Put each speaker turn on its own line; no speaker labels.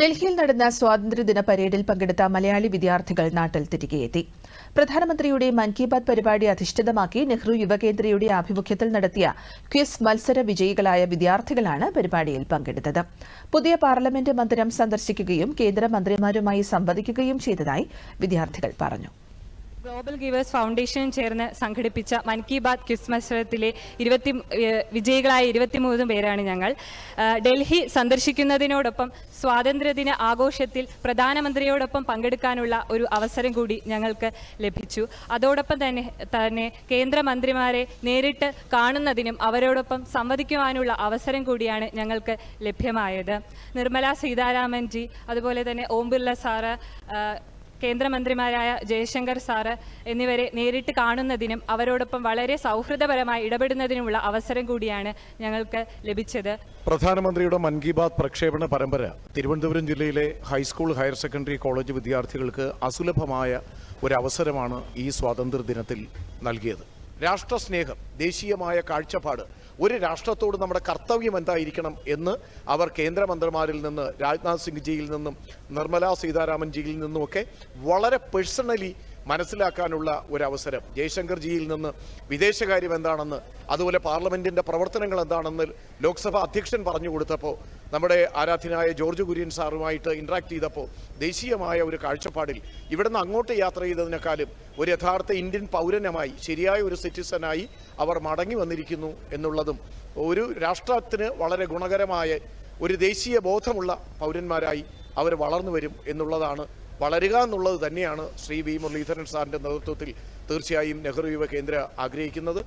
ഡൽഹിയിൽ നടന്ന സ്വാതന്ത്ര്യദിന പരേഡിൽ പങ്കെടുത്ത മലയാളി വിദ്യാർത്ഥികൾ നാട്ടിൽ തിരികെയെത്തി പ്രധാനമന്ത്രിയുടെ മൻ കി ബാത് പരിപാടി അധിഷ്ഠിതമാക്കി നെഹ്റു യുവകേന്ദ്രയുടെ ആഭിമുഖ്യത്തിൽ നടത്തിയ ക്വിസ് മത്സര വിജയികളായ വിദ്യാർത്ഥികളാണ് പരിപാടിയിൽ പങ്കെടുത്തത്. പുതിയ പാർലമെന്റ് മന്ദിരം സന്ദർശിക്കുകയും കേന്ദ്രമന്ത്രിമാരുമായി സംവദിക്കുകയും ചെയ്തതായി വിദ്യാർത്ഥികൾ പറഞ്ഞു.
ഗ്ലോബൽ ഗീവേഴ്സ് ഫൗണ്ടേഷൻ ചേർന്ന് സംഘടിപ്പിച്ച മൻ കി ബാത് ക്വിസ് മത്സരത്തിലെ ഇരുപത്തി വിജയികളായ ഇരുപത്തിമൂന്ന് പേരാണ് ഞങ്ങൾ. ഡൽഹി സന്ദർശിക്കുന്നതിനോടൊപ്പം സ്വാതന്ത്ര്യദിന ആഘോഷത്തിൽ പ്രധാനമന്ത്രിയോടൊപ്പം പങ്കെടുക്കാനുള്ള ഒരു അവസരം കൂടി ഞങ്ങൾക്ക് ലഭിച്ചു. അതോടൊപ്പം തന്നെ തന്നെ കേന്ദ്രമന്ത്രിമാരെ നേരിട്ട് കാണുന്നതിനും അവരോടൊപ്പം സംവദിക്കുവാനുള്ള അവസരം കൂടിയാണ് ഞങ്ങൾക്ക് ലഭ്യമായത്. നിർമ്മല സീതാരാമൻജി അതുപോലെ തന്നെ ഓം ബിർള സാറ് കേന്ദ്രമന്ത്രിമാരായ ജയശങ്കർ സാറ് എന്നിവരെ നേരിട്ട് കാണുന്നതിനും അവരോടൊപ്പം വളരെ സൗഹൃദപരമായി ഇടപെടുന്നതിനുമുള്ള അവസരം കൂടിയാണ് ഞങ്ങൾക്ക് ലഭിച്ചത്.
പ്രധാനമന്ത്രിയുടെ മൻ കി ബാത് പ്രക്ഷേപണ പരമ്പര തിരുവനന്തപുരം ജില്ലയിലെ ഹൈസ്കൂൾ ഹയർ സെക്കൻഡറി കോളേജ് വിദ്യാർത്ഥികൾക്ക് അസുലഭമായ ഒരു അവസരമാണ് ഈ സ്വാതന്ത്ര്യ ദിനത്തിൽ നൽകിയത്. രാഷ്ട്രസ്നേഹം ദേശീയമായ കാഴ്ചപ്പാട് ഒരു രാഷ്ട്രത്തോട് നമ്മുടെ കർത്തവ്യം എന്തായിരിക്കണം എന്ന് അവർ കേന്ദ്രമന്ത്രിമാരിൽ നിന്ന് രാജ്നാഥ് സിംഗ് ജിയിൽ നിന്നും നിർമ്മലാ സീതാരാമൻ ജിയിൽ നിന്നുമൊക്കെ വളരെ പേഴ്സണലി മനസ്സിലാക്കാനുള്ള ഒരു അവസരം ജയശങ്കർ ജിയിൽ നിന്ന് വിദേശകാര്യം എന്താണെന്ന് അതുപോലെ പാർലമെന്റിന്റെ പ്രവർത്തനങ്ങൾ എന്താണെന്ന് ലോക്സഭാ അധ്യക്ഷൻ പറഞ്ഞു കൊടുത്തപ്പോൾ നമ്മുടെ ആരാധ്യനായ ജോർജ് കുര്യൻ സാറുമായിട്ട് ഇന്ററാക്ട് ചെയ്തപ്പോൾ ദേശീയമായ ഒരു കാഴ്ചപ്പാടിൽ ഇവിടുന്ന് അങ്ങോട്ട് യാത്ര ചെയ്തതിനേക്കാളും ഒരു യഥാർത്ഥ ഇന്ത്യൻ പൗരനമായി ശരിയായ ഒരു സിറ്റിസനായി അവർ മടങ്ങി വന്നിരിക്കുന്നു എന്നുള്ളതും ഒരു രാഷ്ട്രത്തിന് വളരെ ഗുണകരമായ ഒരു ദേശീയ ബോധമുള്ള പൗരന്മാരായി അവർ വളർന്നു വരും എന്നുള്ളതാണ് വളരുക എന്നുള്ളത് തന്നെയാണ് ശ്രീ വി മുരളീധരൻ സാറിന്റെ നേതൃത്വത്തിൽ തീർച്ചയായും നെഹ്റു യുവ കേന്ദ്ര ആഗ്രഹിക്കുന്നത്.